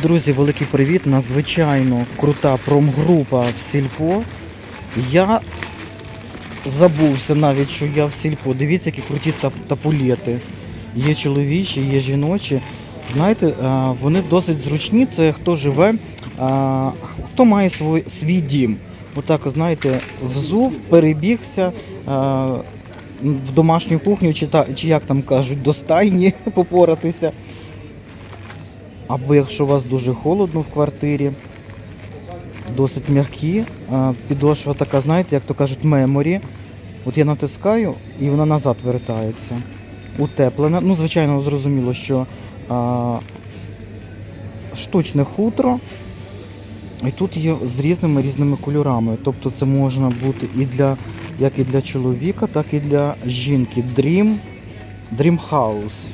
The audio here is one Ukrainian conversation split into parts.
Друзі, великий привіт! Надзвичайно крута промгрупа в Сільпо. Я забувся навіть, що я в Сільпо. Дивіться, які круті тап- тапулети. Є чоловічі, є жіночі. Знаєте, вони досить зручні. Це хто живе, хто має свій, свій дім. Отак, знаєте, взув, перебігся. В домашню кухню, чи, та, чи як там кажуть, до стайні попоратися. Або якщо у вас дуже холодно в квартирі, досить м'які. Підошва така, знаєте, як то кажуть, меморі. От я натискаю і вона назад вертається. Утеплена. Ну, звичайно, зрозуміло, що а, штучне хутро. І тут є з різними різними кольорами. Тобто це можна бути і для, як і для чоловіка, так і для жінки. Dream, Dream House.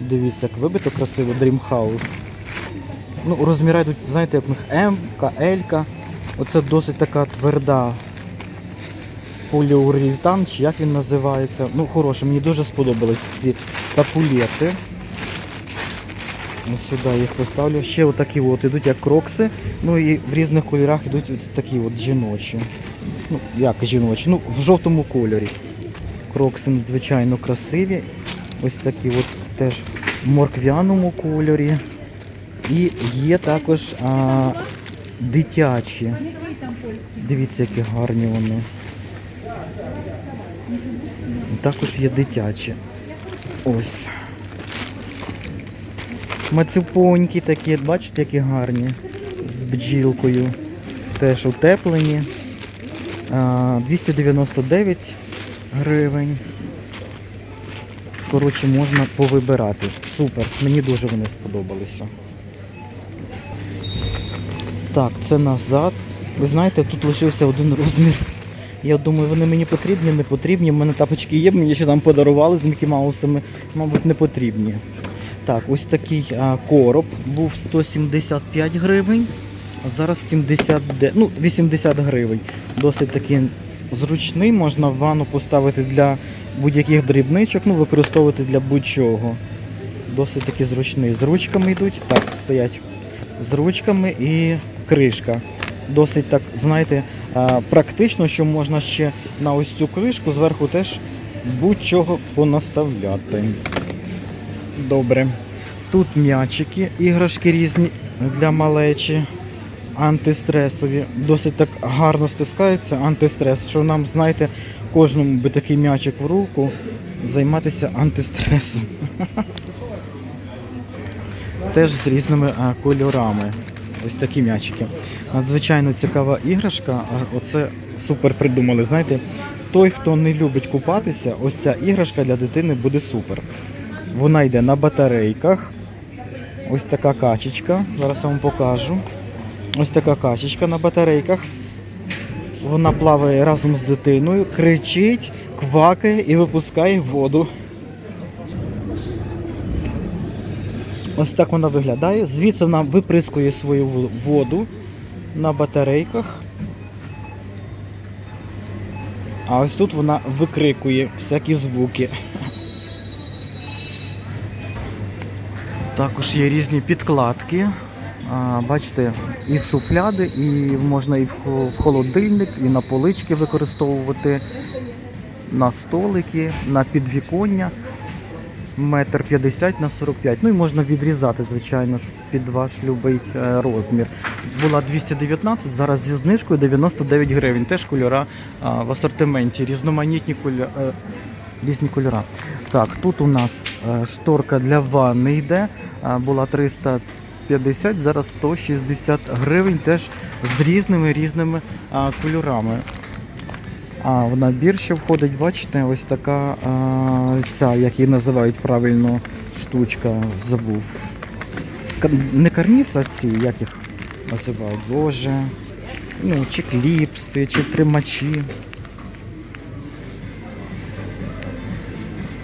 Дивіться, як вибито красиво Dream House. Ну, розміри йдуть, знаєте, як в них М, Л. Оце досить така тверда поліуретан, чи як він називається. Ну, хороше, мені дуже сподобались ці тапулети. Ось сюди їх поставлю. Ще отакі от ідуть як крокси. Ну і в різних кольорах йдуть ось такі от жіночі. Ну, як жіночі? Ну, в жовтому кольорі. Крокси надзвичайно красиві. Ось такі от теж в морквяному кольорі. І є також а, дитячі. Дивіться, які гарні вони. Також є дитячі. Ось. Мацюпонькі такі, бачите, які гарні. З бджілкою. Теж утеплені. 299 гривень. Коротше, можна повибирати. Супер. Мені дуже вони сподобалися. Так, це назад. Ви знаєте, тут лишився один розмір. Я думаю, вони мені потрібні, не потрібні. У мене тапочки є, мені ще там подарували з Мікі Маусами, мабуть, не потрібні. Так, ось такий а, короб був 175 гривень, а зараз 70, ну, 80 гривень. Досить такий зручний, можна в ванну поставити для будь-яких дрібничок, ну, використовувати для будь-чого. Досить таки зручний. З ручками йдуть. Так, стоять з ручками і кришка. Досить так, знаєте, практично, що можна ще на ось цю кришку зверху теж будь-чого понаставляти. Добре. Тут м'ячики, іграшки різні для малечі, антистресові. Досить так гарно стискається антистрес, що нам, знаєте, кожному би такий м'ячик в руку займатися антистресом. Теж з різними кольорами. Ось такі м'ячики. Надзвичайно цікава іграшка. Оце супер придумали. Знаєте, той, хто не любить купатися, ось ця іграшка для дитини буде супер. Вона йде на батарейках. Ось така качечка. Зараз я вам покажу. Ось така качечка на батарейках. Вона плаває разом з дитиною, кричить, квакає і випускає воду. Ось так вона виглядає. Звідси вона виприскує свою воду на батарейках. А ось тут вона викрикує всякі звуки. Також є різні підкладки. Бачите, і в шуфляди, і можна і в холодильник, і на полички використовувати, на столики, на підвіконня. Метр 50 на 45. Ну і можна відрізати, звичайно ж, під ваш любий е, розмір. Була 219, зараз зі знижкою 99 гривень. Теж кольора а, в асортименті, різноманітні кольори. Різні кольора. Так, тут у нас е, шторка для ванни йде. Була 350, зараз 160 гривень, теж з різними різними кольорами. А в набір ще входить, бачите, ось така а, ця, як її називають правильно, штучка, забув. Не карніс, а ці, як їх називають, боже. Ну, чи кліпси, чи тримачі.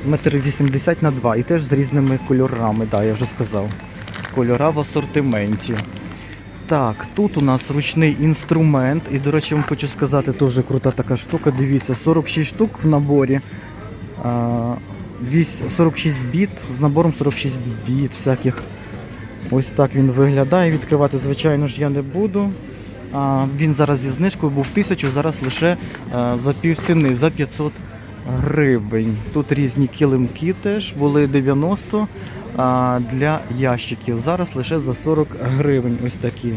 Метр 80 на 2 і теж з різними кольорами, да, я вже сказав. Кольора в асортименті. Так, тут у нас ручний інструмент. І, до речі, вам хочу сказати, теж крута така штука. Дивіться, 46 штук в наборі. 46 біт з набором 46 біт всяких Ось так він виглядає. Відкривати, звичайно ж, я не буду. А, він зараз зі знижкою був 1000, зараз лише а, за півціни, за 500 гривень. Тут різні килимки теж були 90 а, для ящиків. Зараз лише за 40 гривень. Ось такі.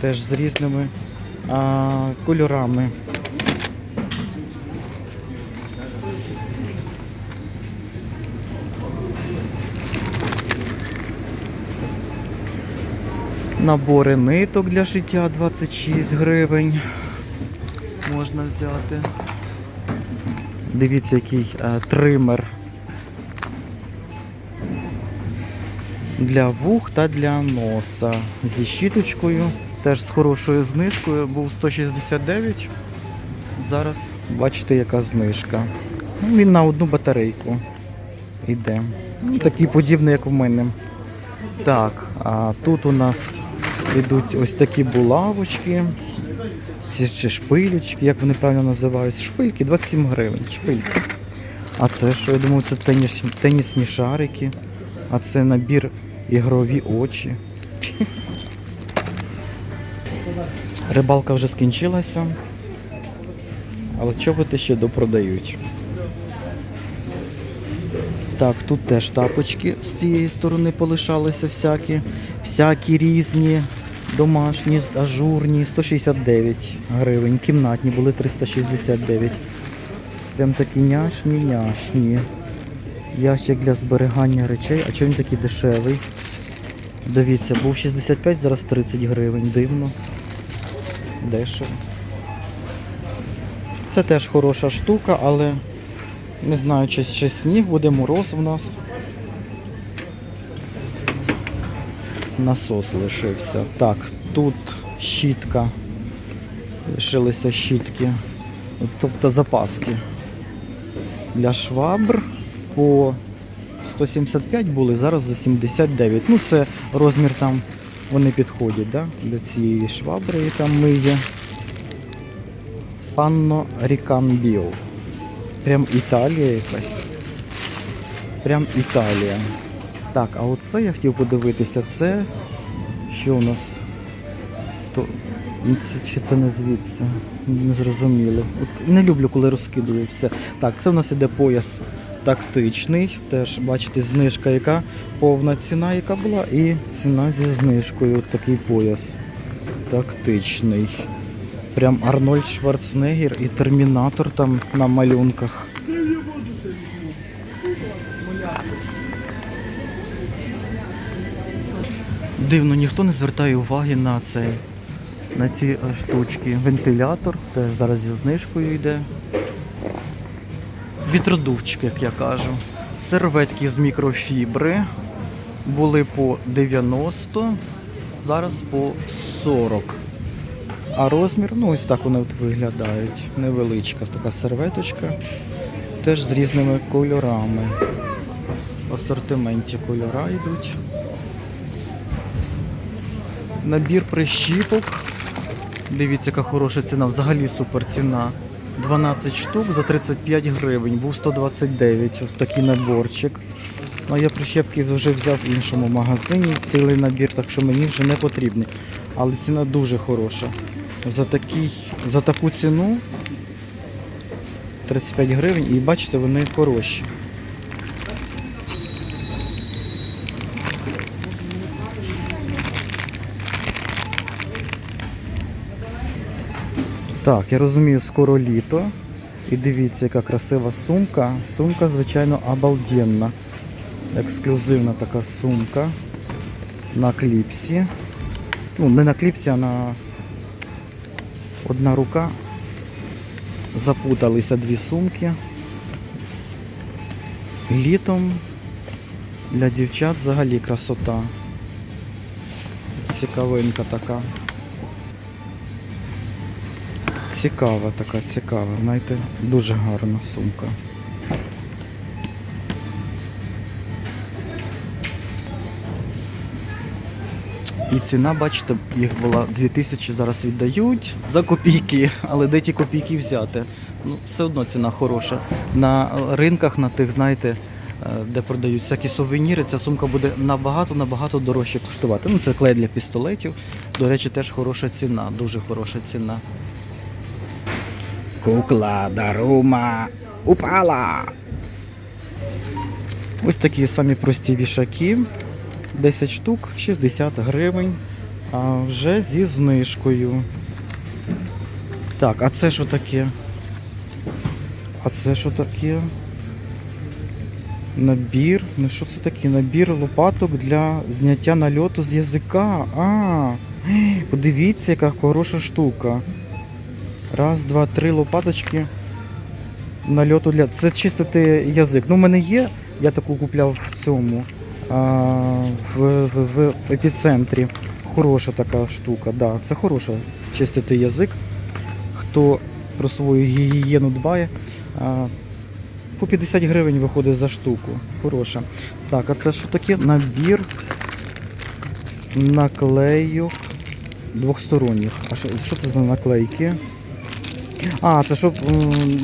Теж з різними а, кольорами. Набори ниток для шиття 26 гривень. Можна взяти. Дивіться, який е, тример для вух та для носа. Зі щіточкою. Теж з хорошою знижкою. Був 169. Зараз бачите, яка знижка. Ну, Він на одну батарейку йде. Ну, такий подібний, як в мене. Так, а тут у нас йдуть ось такі булавочки. Ці чи шпилечки, як вони правильно називаються. Шпильки 27 гривень. Шпильки. А це що? Я думаю, це теніс, тенісні шарики. А це набір ігрові очі. Рибалка вже скінчилася. Але чоботи ще допродають. Так, тут теж тапочки з цієї сторони полишалися всякі. Всякі різні, домашні, ажурні, 169 гривень. Кімнатні були 369. Прям такі няшні, няшні. Ящик для зберігання речей. А чому він такий дешевий? Дивіться, був 65, зараз 30 гривень. Дивно. Дешево. Це теж хороша штука, але не знаю, чи ще сніг буде, мороз в нас. Насос лишився. Так, тут щітка. Лишилися щітки. Тобто запаски. Для швабр по 175 були, зараз за 79. Ну, це розмір там вони підходять, да? Для цієї швабри, яка миє. Панно Рікамбіо. Прям Італія якась. Прям Італія. Так, а оце я хотів подивитися, це що у нас? То, ну, це, чи це не звідси? Не зрозуміло. От не люблю, коли розкидують все. Так, це у нас іде пояс тактичний. Теж бачите, знижка яка повна ціна, яка була, і ціна зі знижкою. От такий пояс тактичний. Прям Арнольд Шварценеггер і Термінатор там на малюнках. Дивно, ніхто не звертає уваги на цей, на ці е, штучки. Вентилятор теж зараз зі знижкою йде. Вітродувчик, як я кажу. Серветки з мікрофібри були по 90, зараз по 40. А розмір, ну ось так вони от виглядають. Невеличка така серветочка. Теж з різними кольорами. В асортименті кольора йдуть. Набір прищіпок. Дивіться, яка хороша ціна. Взагалі супер ціна. 12 штук за 35 гривень. Був 129. Ось такий наборчик. Ну, я прищепки вже взяв в іншому магазині. Цілий набір, так що мені вже не потрібний. Але ціна дуже хороша. За, такий, за таку ціну 35 гривень і бачите, вони хороші. Так, я розумію, скоро літо. І дивіться, яка красива сумка. Сумка, звичайно, обалденна. Ексклюзивна така сумка на кліпсі. Ну, не на кліпсі, а на одна рука. Запуталися дві сумки. Літом для дівчат взагалі красота. Цікавинка така. Цікава така, цікава. Знаєте, дуже гарна сумка. І ціна, бачите, їх була 2000, зараз віддають за копійки, але де ті копійки взяти? Ну, все одно ціна хороша. На ринках, на тих, знаєте, е, де продають всякі сувеніри, ця сумка буде набагато-набагато дорожче коштувати. Ну, це клей для пістолетів. До речі, теж хороша ціна, дуже хороша ціна. Кукла Дарума упала. Ось такі самі прості вішаки. 10 штук, 60 гривень. А вже зі знижкою. Так, а це що таке? А це що таке? Набір. Ну що це таке? Набір лопаток для зняття нальоту з язика. А, подивіться, яка хороша штука. Раз, два, три лопаточки. Нальоту для. Це чистити язик. Ну, в мене є, я таку купляв в цьому. А, в, в, в, в епіцентрі. Хороша така штука, да, це хороша чистити язик. Хто про свою гігієну дбає. А, по 50 гривень виходить за штуку. Хороша. Так, а це що таке? Набір наклейок двохсторонніх. А що, що це за наклейки? А, це щоб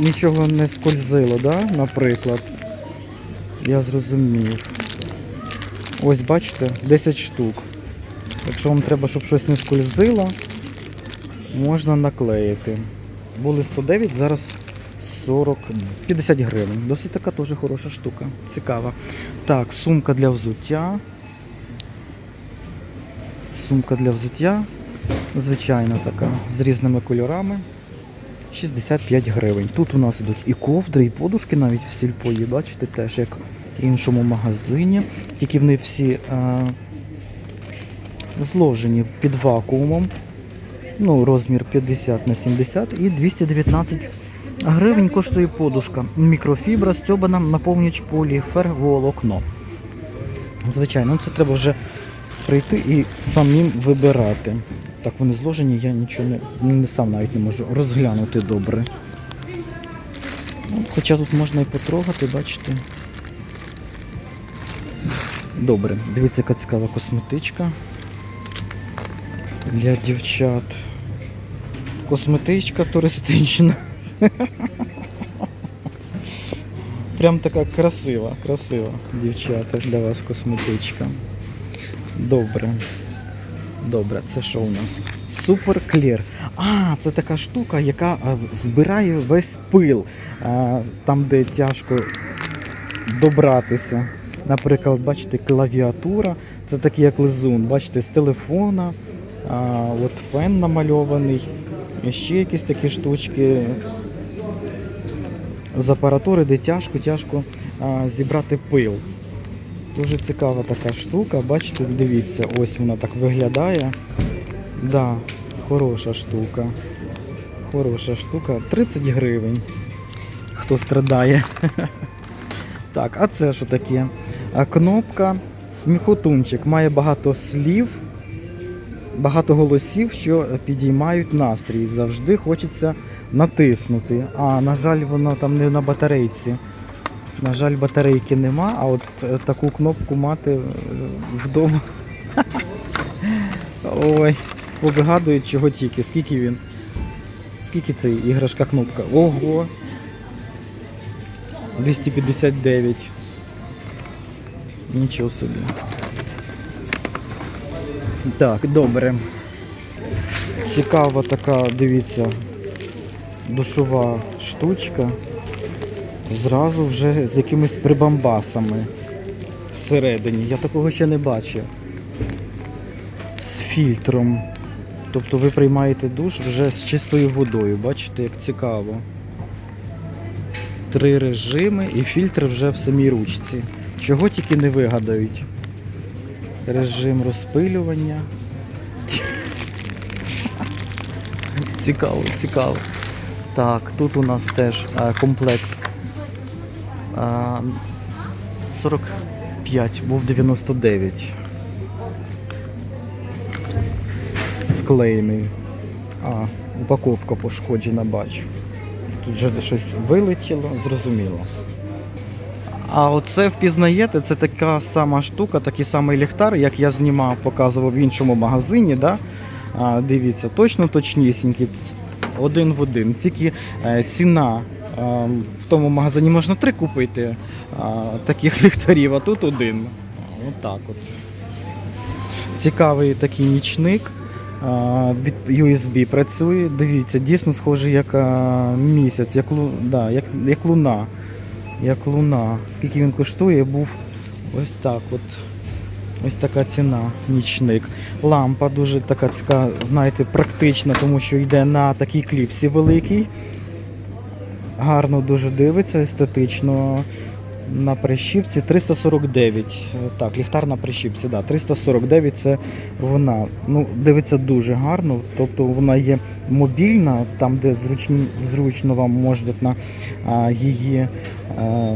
нічого не скользило, да? наприклад. Я зрозумів. Ось бачите, 10 штук. Якщо вам треба, щоб щось не скользило, можна наклеїти. Були 109, зараз 40, 50 гривень. Досить така теж хороша штука. Цікава. Так, сумка для взуття. Сумка для взуття. Звичайна така, з різними кольорами. 65 гривень. Тут у нас йдуть і ковдри, і подушки навіть в сільпої, бачите, теж як в іншому магазині. Тільки вони всі е, зложені під вакуумом. Ну, розмір 50 на 70 і 219 гривень коштує подушка. Мікрофібра стьобана наповнюч поліферволокно. Звичайно, ну це треба вже прийти і самим вибирати. Так вони зложені, я нічого не, не сам навіть не можу розглянути добре. Ну, Хоча тут можна і потрогати, бачите. Добре, дивіться, яка цікава косметичка для дівчат. Косметичка туристична. Прям така красива, красива дівчата для вас косметичка. Добре. Добре, це що у нас? Супер Клір. А, це така штука, яка збирає весь пил. Там, де тяжко добратися. Наприклад, бачите, клавіатура, це такий як лизун, бачите, з телефона, от фен намальований, і ще якісь такі штучки з апаратури, де тяжко, тяжко зібрати пил. Дуже цікава така штука, бачите, дивіться, ось вона так виглядає. Да, хороша штука. Хороша штука. 30 гривень. Хто страдає. Так, а це що таке? Кнопка сміхотунчик. Має багато слів, багато голосів, що підіймають настрій. Завжди хочеться натиснути. А, на жаль, воно там не на батарейці. На жаль, батарейки нема, а от е, таку кнопку мати е, вдома. Ой, вигадують чого тільки. Скільки він? Скільки цей іграшка кнопка? Ого! 259. Нічого собі. Так, добре. Цікава така, дивіться, душова штучка. Зразу вже з якимись прибамбасами всередині. Я такого ще не бачив. З фільтром. Тобто ви приймаєте душ вже з чистою водою. Бачите, як цікаво. Три режими і фільтр вже в самій ручці. Чого тільки не вигадають. Режим розпилювання. Цікаво, цікаво. Так, тут у нас теж е, комплект 45, був 99. Склеєний. А, упаковка пошкоджена, бачу. Тут вже щось вилетіло, зрозуміло. А оце впізнаєте, це така сама штука, такий самий ліхтар, як я знімав, показував в іншому магазині. Да? А, дивіться, точно точнісінький, один в один. Тільки е, ціна в тому магазині можна три купити таких ліхтарів, а тут один. Отак от. Цікавий такий нічник. Від USB працює. Дивіться, дійсно схожий як місяць, як, лу- да, як, як луна. Як луна. Скільки він коштує, був ось так от. Ось така ціна, нічник. Лампа дуже така, така, знаєте, практична, тому що йде на такій кліпсі великій. Гарно дуже дивиться, естетично. На прищіпці 349. Е, Так, ліхтар на прищіпці, да, 349 це вона. Ну, дивиться дуже гарно. Тобто вона є мобільна, там, де зручні, зручно вам можна її а,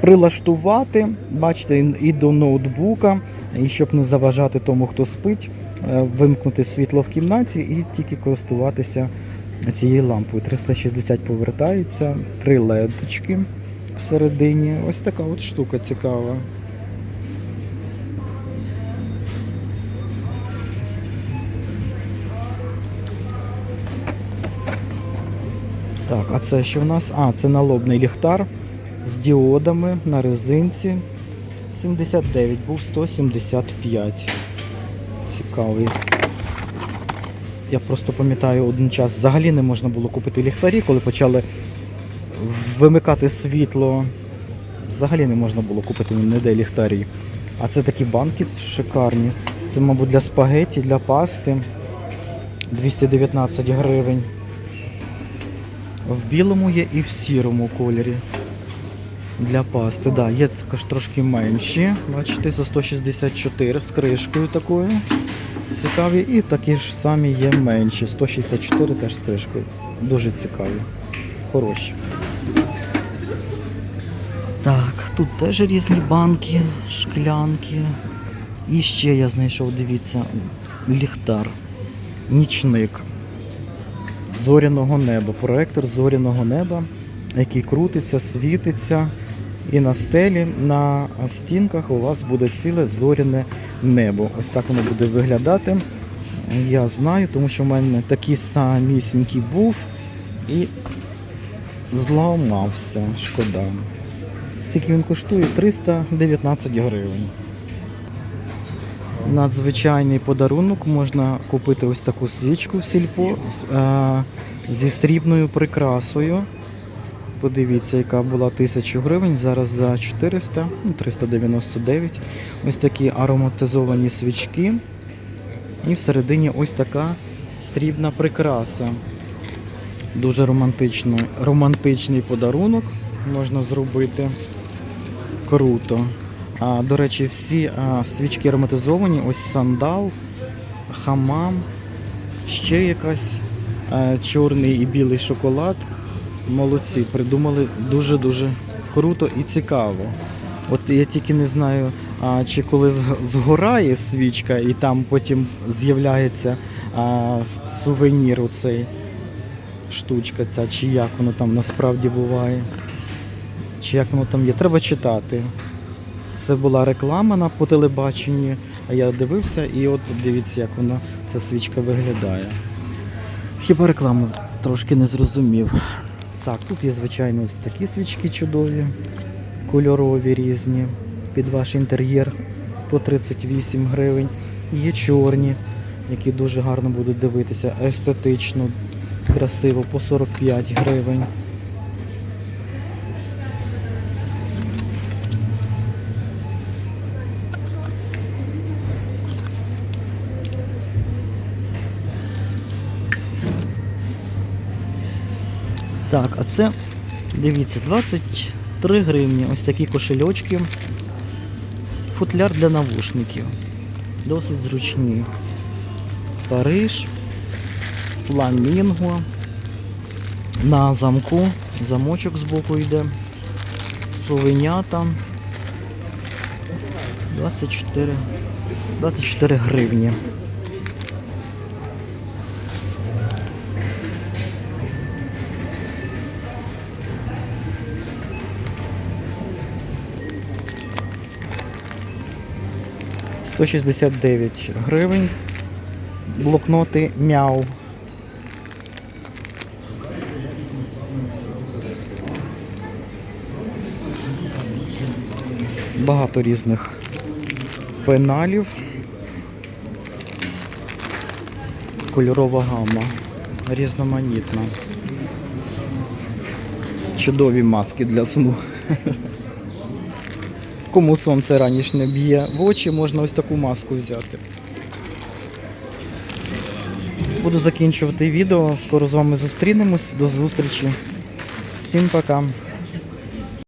прилаштувати. Бачите, і- і до ноутбука, і щоб не заважати тому, хто спить, е, вимкнути світло в кімнаті і тільки користуватися цією лампою. 360 повертається, три ледочки всередині. Ось така от штука цікава. Так, а це що в нас? А, це налобний ліхтар з діодами на резинці. 79, був 175. Цікавий. Я просто пам'ятаю один час взагалі не можна було купити ліхтарі, коли почали вимикати світло. Взагалі не можна було купити ніде ліхтарі. А це такі банки шикарні. Це, мабуть, для спагеті, для пасти. 219 гривень. В білому є і в сірому кольорі. Для пасти, да, є також трошки менші. Бачите, за 164 з кришкою такою. Цікаві. І такі ж самі є менші. 164 теж з кришкою. Дуже цікаві. Хороші. Так, тут теж різні банки, шклянки. І ще я знайшов, дивіться, ліхтар. Нічник зоряного неба. Проектор зоряного неба, який крутиться, світиться. І на стелі, на стінках у вас буде ціле зоряне небо. Ось так воно буде виглядати. Я знаю, тому що в мене такий самісінький був і зламався. Шкода. Скільки він коштує? 319 гривень. Надзвичайний подарунок можна купити ось таку свічку в сільпо е, зі срібною прикрасою. Подивіться, яка була 1000 гривень, зараз за 400, ну, 399. Ось такі ароматизовані свічки. І всередині ось така срібна прикраса. Дуже романтично, романтичний подарунок можна зробити. Круто. А, до речі, всі а, свічки ароматизовані, ось сандал, хамам, ще якась а, чорний і білий шоколад. Молодці, придумали дуже-дуже круто і цікаво. От я тільки не знаю, а, чи коли згорає свічка і там потім з'являється а, сувенір оцей штучка ця, чи як воно там насправді буває. Чи як воно там є. Треба читати. Це була реклама на по телебаченні, а я дивився і от дивіться, як вона ця свічка виглядає. Хіба рекламу трошки не зрозумів. Так, тут є, звичайно, ось такі свічки чудові, кольорові різні, під ваш інтер'єр по 38 гривень. Є чорні, які дуже гарно будуть дивитися, естетично, красиво, по 45 гривень. Так, а це, дивіться, 23 гривні. Ось такі кошельочки. Футляр для навушників. Досить зручні. Париж, фламінго. На замку. Замочок збоку йде. Совенята. 24, 24 гривні. – 169 гривень. Блокноти мяу. Багато різних пеналів. Кольорова гама. Різноманітна. Чудові маски для сну. Кому сонце раніше не б'є в очі, можна ось таку маску взяти. Буду закінчувати відео. Скоро з вами зустрінемось. До зустрічі. Всім пока.